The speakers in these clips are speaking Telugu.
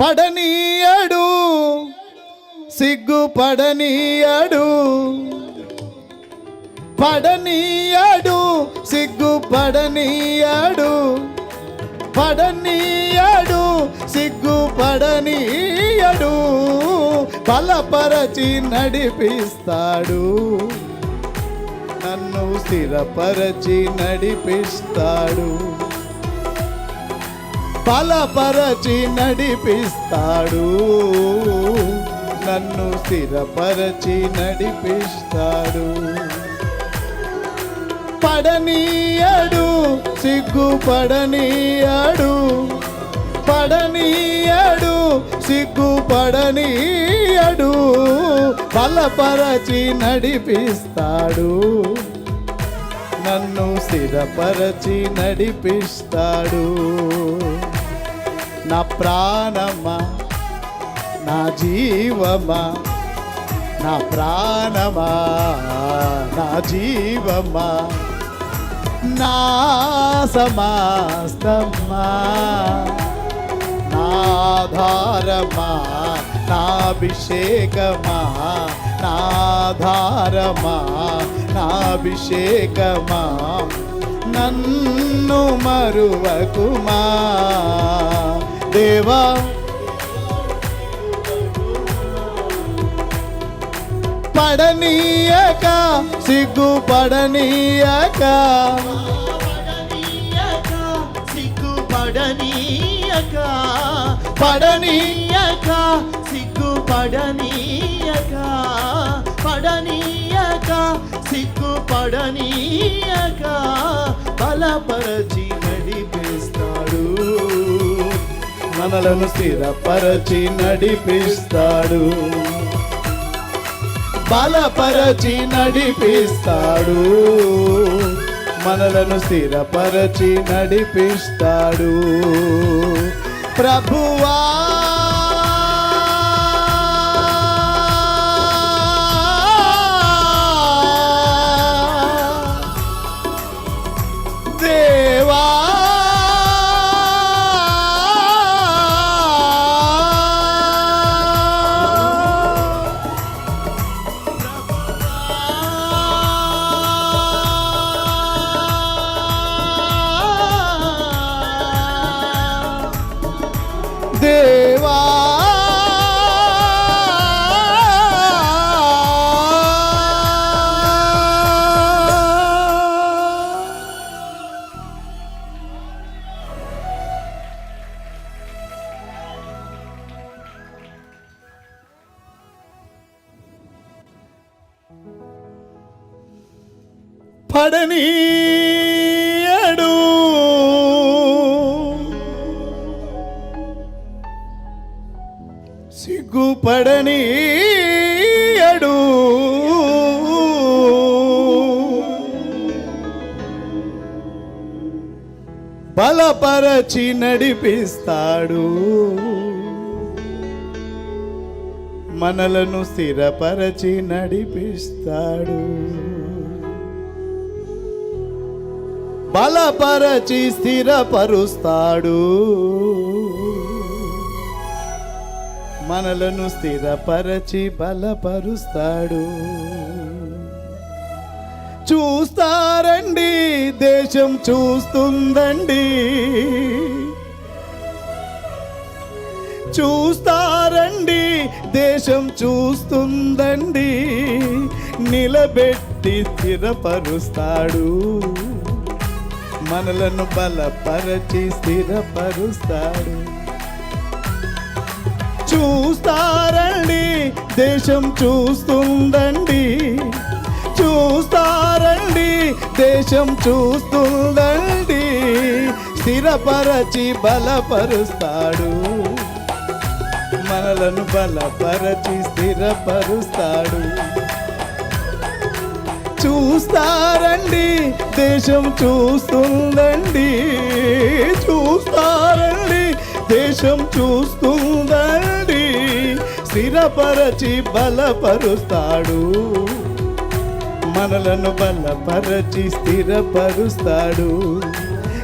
పడనీయడు సిగ్గు పడనీయడు పడనీయడు సిగ్గు పడనీయడు పడనీయడు సిగ్గు పడనీయడు బలపరచి నడిపిస్తాడు. నన్ను స్థిరపరచి నడిపిస్తాడు. బలపరచి నడిపిస్తాడు. నన్ను స్థిరపరచి నడిపిస్తాడు. పడనీయడు సిగ్గుపడనీయడు. పడనీయడు సిగ్గుపడనీయడు. బలపరచి నడిపిస్తాడు. నన్ను స్థిరపరచి నడిపిస్తాడు. నా ప్రాణమా? నా జీవమా? నా ప్రాణమా? నా జీవమా? నా సమాస్తమా? నాధారమా నాభిషేకమా నాధారమా నాభిషేకమా నన్ను మరువకుమా? దేవా. పడనీయక సిగ్గు పడనీయక సిగ్గు పడనీయక పడనీయక సిగ్గు పడనీయక పడనీయక సిగ్గు పడనీయక బలపరచి నడిపిస్తాడు. మనలను స్థిరపరచి నడిపిస్తాడు. బలపరచి నడిపిస్తాడు. మనలను స్థిరపరచి నడిపిస్తాడు. ప్రభువా! దేవా! పడనీయడు సిగ్గుపడనీయడు బలపరచి నడిపిస్తాడు. మనలను స్థిరపరచి నడిపిస్తాడు. బలపరచి స్థిరపరుస్తాడు. మనలను స్థిరపరచి బలపరుస్తాడు. చూస్తారండి దేశం చూస్తుందండి. చూస్తారండి దేశం చూస్తుందండి. నిలబెట్టి స్థిరపరుస్తాడు. మనలను బలపరచి స్థిరపరుస్తాడు. చూస్తారండి దేశం చూస్తుందండి. చూస్తారండి దేశం చూస్తుందండి. స్థిరపరచి బలపరుస్తాడు. మనలను బలపరచి స్థిరపరుస్తాడు. చూస్తారండి దేశం చూస్తుందండి. చూస్తారండి దేశం చూస్తుందండి. స్థిరపరచి బలపరుస్తాడు. మనలను బలపరచి స్థిరపరుస్తాడు.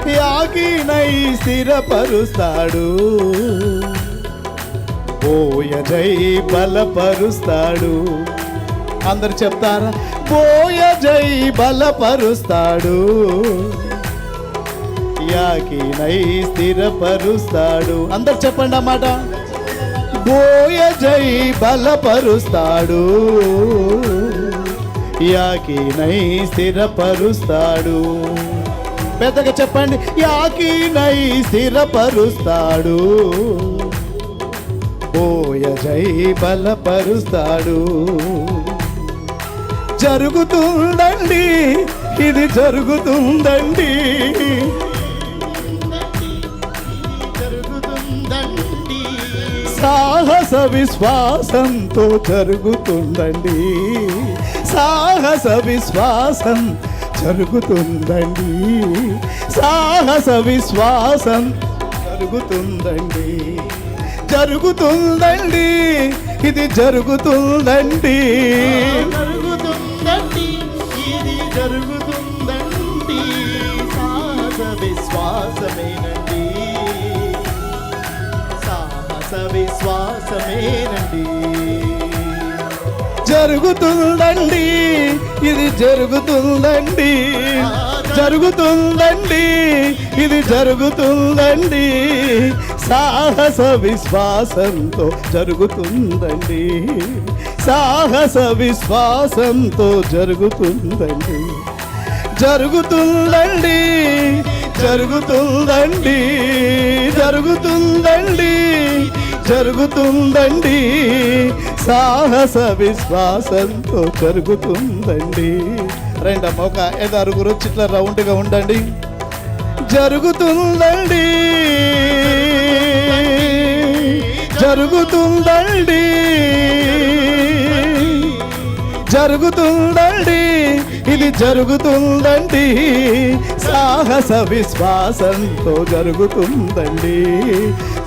యాగినై స్థిరపరుస్తాడు. పోయజై బలపరుస్తాడు. అందరు చెప్తారా? బోయజై బలపరుస్తాడు. యాకినై స్థిరపరుస్తాడు. అందరు చెప్పండి అన్నమాట బోయజై బలపరుస్తాడు. యాకినై స్థిరపరుస్తాడు. పెద్దగా చెప్పండి. యాకినై స్థిరపరుస్తాడు. బోయజై బలపరుస్తాడు. జరుగుతుందండి. ఇది జరుగుతుందండి. జరుగుతుందండి. సాహస విశ్వాసంతో జరుగుతుందండి. సాహస విశ్వాసం జరుగుతుందండి. సాహస విశ్వాసం జరుగుతుందండి. జరుగుతుందండి. ఇది జరుగుతుందండి. జరుగుతుందండి. సాహస విశ్వాసమేనండి. సాహస విశ్వాసమేనండి. జరుగుతుందండి ఇది జరుగుతుందండి. జరుగుతుందండి. ఇది జరుగుతుందండి. సాహస విశ్వాసంతో జరుగుతుందండి. సాహస విశ్వాసంతో జరుగుతుందండి. జరుగుతుందండి. జరుగుతుందండి. జరుగుతుందండి. జరుగుతుందండి. సాహస విశ్వాసంతో జరుగుతుందండి. రెండమ్మ ఒక ఐదు ఆరుగురు వచ్చి ఇట్లా రౌండ్గా ఉండండి. జరుగుతుందండి. జరుగుతుందండి. జరుగుతుందండి. ఇది జరుగుతుందండి. సాహస విశ్వాసంతో జరుగుతుందండి.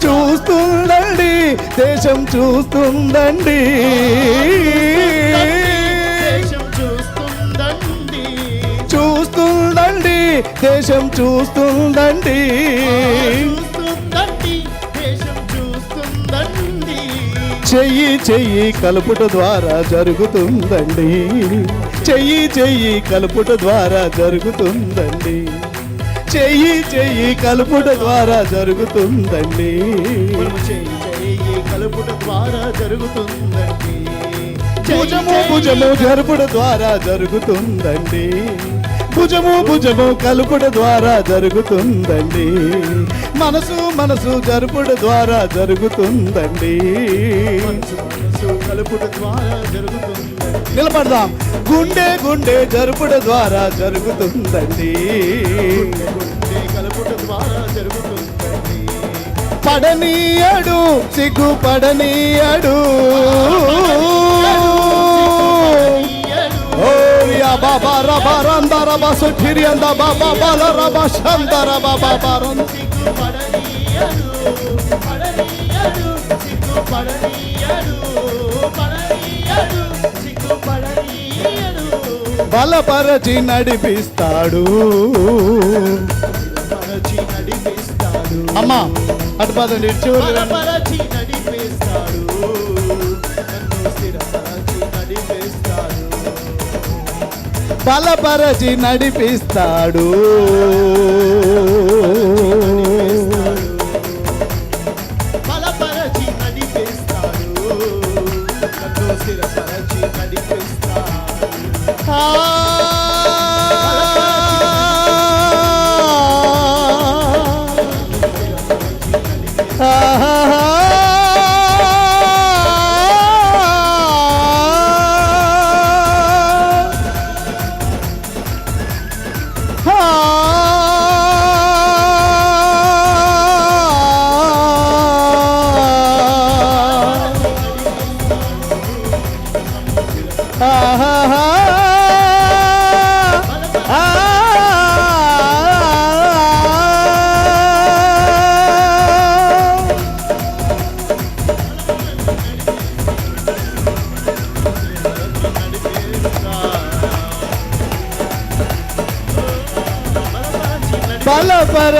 చూస్తుందండి దేశం చూస్తుందండి. దేశం చూస్తుందండి. చెయ్యి చెయ్యి కలుపుట ద్వారా జరుగుతుందండి. చెయ్యి చెయ్యి కలుపుట ద్వారా జరుగుతుందండి. చెయ్యి చెయ్యి కలుపుట ద్వారా జరుగుతుందండి. చేయి చేయి కలుపుట ద్వారా జరుగుతుందండి. భుజము భుజము జరుపుట ద్వారా జరుగుతుందండి. భుజము భుజము కలుపుట ద్వారా జరుగుతుందండి. మనసు మనసు జరుపుట ద్వారా జరుగుతుందండి. మనసు మనసు కలుపుట ద్వారా జరుగుతుంది నిలబడదాం. గుండె గుండె జరుపుట ద్వారా జరుగుతుందండి. గుండె కలుపుట ద్వారా జరుగుతుందండి పడనీయడు సిగ్గు పడనీయడు బాబా బాల రబా శందర బాబా బారం సిగ్గు పడనీయడు పడనీయడు సిగ్గు పడనీయడు పడనీయడు సిగ్గు పడనీయడు బలపరచి నడిపిస్తాడు. అమ్మా అటు పదండి చివరి బలపరచి నడిపిస్తాడు.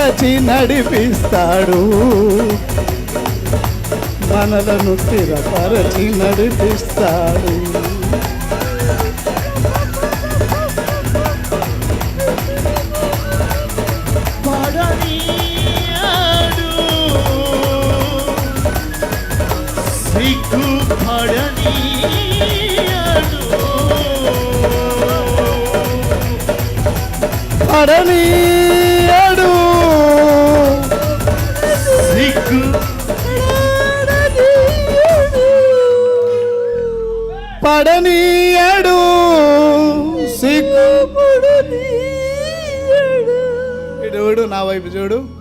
బలపరచి నడిపిస్తాడు. మనలను స్థిరపరచి నడిపిస్తాడు. పడనీయాడు. సిగ్గు నా వైపు చూడు.